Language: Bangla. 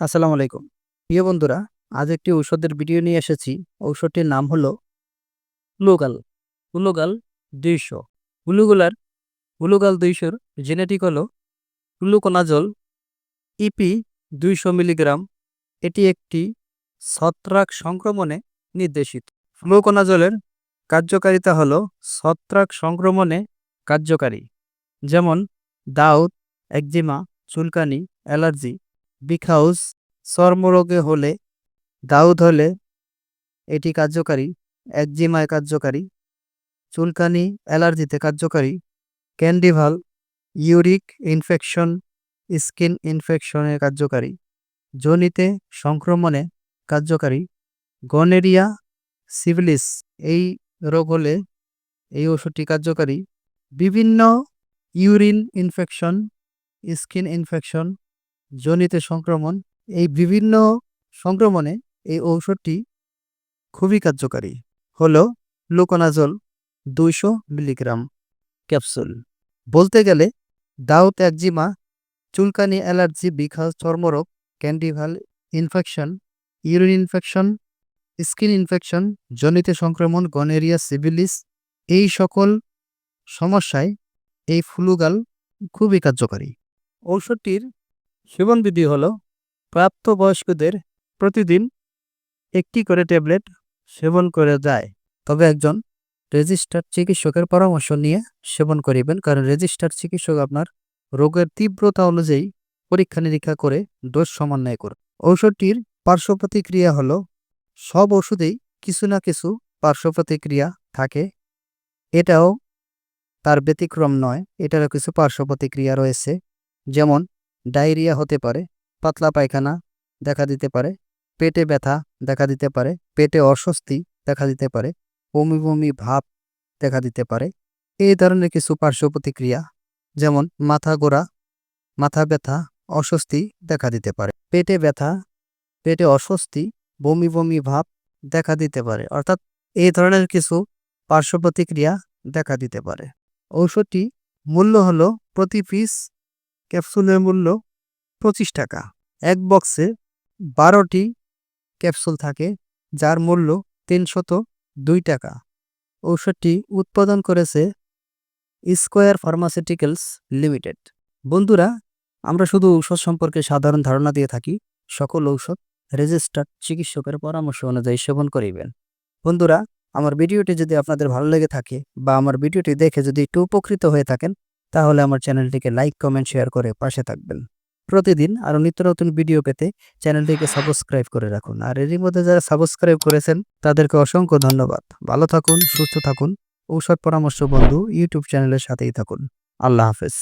আসসালামু আলাইকুম। প্রিয় বন্ধুরা, আজ একটি ঔষধের ভিডিও নিয়ে এসেছি। ঔষধটির নাম হলো উলোগাল। উলোগাল দুইশো। উলুগুলার, উলুগাল দুইশোর জেনেটিক হলো উলুকোনাজল, ইপি দুইশো মিলিগ্রাম। এটি একটি ছত্রাক সংক্রমণে নির্দেশিত। ফ্লুকোনাজলের কার্যকারিতা হলো ছত্রাক সংক্রমণে কার্যকারী। যেমন দাউদ, একজিমা, চুলকানি, অ্যালার্জি বিখাউস চর্মরোগে হলে, দাউদ হলে এটি কার্যকারী, একজিমায় কার্যকারী, চুলকানি, অ্যালার্জিতে কার্যকারী, ক্যান্ডিভাল, ইউরিক ইনফেকশন, স্কিন ইনফেকশনে কার্যকারী যোনিতে সংক্রমণে কার্যকারী, গনেরিয়া সিভিলিস, এই রোগ হলে এই ওষুধটি কার্যকারী, বিভিন্ন ইউরিন ইনফেকশন, স্কিন ইনফেকশন যোনিতে সংক্রমণ, এই বিভিন্ন সংক্রমণে এই ঔষধটি খুবই কার্যকারী। হলো লুকোনাজল দুইশো মিলিগ্রাম ক্যাপসুল। বলতে গেলে দাউত একজিমা, চুলকানি অ্যালার্জি বিখাস চর্মরোগ, Candival infection, urine infection, skin infection, জনিতে সংক্রমণ, গনেরিয়া, সিভিলিস, এই সকল সমস্যায় এই ফ্লুগাল খুবই কার্যকারী। ঔষধটির সেবনবিধি হল, প্রাপ্তবয়স্কদের প্রতিদিন একটি করে ট্যাবলেট সেবন করে যায়। তবে একজন রেজিস্টার্ড চিকিৎসকের পরামর্শ নিয়ে সেবন করিবেন, কারণ রেজিস্টার্ড চিকিৎসক আপনার রোগের তীব্রতা অনুযায়ী পরীক্ষা নিরীক্ষা করে ডোজ সমন্বয় করে ঔষধটির পার্শ্ব প্রতিক্রিয়া হল, সব ওষুধেই কিছু না কিছু পার্শ্ব প্রতিক্রিয়া থাকে। এটাও তার ব্যতিক্রম নয়, এটারও কিছু পার্শ্ব প্রতিক্রিয়া রয়েছে। যেমন ডায়রিয়া হতে পারে, পাতলা পায়খানা দেখা দিতে পারে, পেটে ব্যথা দেখা দিতে পারে, পেটে অস্বস্তি দেখা দিতে পারে, বমি বমি ভাব দেখা দিতে পারে। এই ধরনের কিছু পার্শ্ব প্রতিক্রিয়া, যেমন মাথা গোড়া, মাথা ব্যথা, অস্বস্তি দেখা দিতে পারে। পেটে ব্যথা, পেটে অস্বস্তি, বমি বমি ভাব দেখা দিতে পারে। অর্থাৎ এই ধরনের কিছু পার্শ্ব প্রতিক্রিয়া দেখা দিতে পারে। ঔষধটি মূল্য হলো প্রতি পিস ক্যাপসুলের মূল্য পঁচিশ টাকা। এক বক্সে বারোটি ক্যাপসুল থাকে, যার মূল্য তিনশত দুই টাকা। ঔষধটি উৎপাদন করেছে স্কোয়ার ফার্মাসিউটিক্যালস লিমিটেড। বন্ধুরা, আমরা শুধু ঔষধ সম্পর্কে সাধারণ ধারণা দিয়ে থাকি। সকল ঔষধ রেজিস্টার্ড চিকিৎসকের পরামর্শ অনুযায়ী সেবন করিবেন। বন্ধুরা, আমার ভিডিওটি যদি আপনাদের ভালো লেগে থাকে বা আমার ভিডিওটি দেখে যদি একটু উপকৃত হয়ে থাকেন তাহলে আমার চ্যানেলটিকে লাইক, কমেন্ট, শেয়ার করে পাশে থাকবেন। প্রতিদিন আরও নিত্য নতুন ভিডিও পেতে চ্যানেলটিকে সাবস্ক্রাইব করে রাখুন। আর এরই মধ্যে যারা সাবস্ক্রাইব করেছেন, তাদেরকে অসংখ্য ধন্যবাদ। ভালো থাকুন, সুস্থ থাকুন ঔষধ পরামর্শ বন্ধু ইউটিউব চ্যানেলের সাথেই থাকুন। আল্লাহ হাফেজ।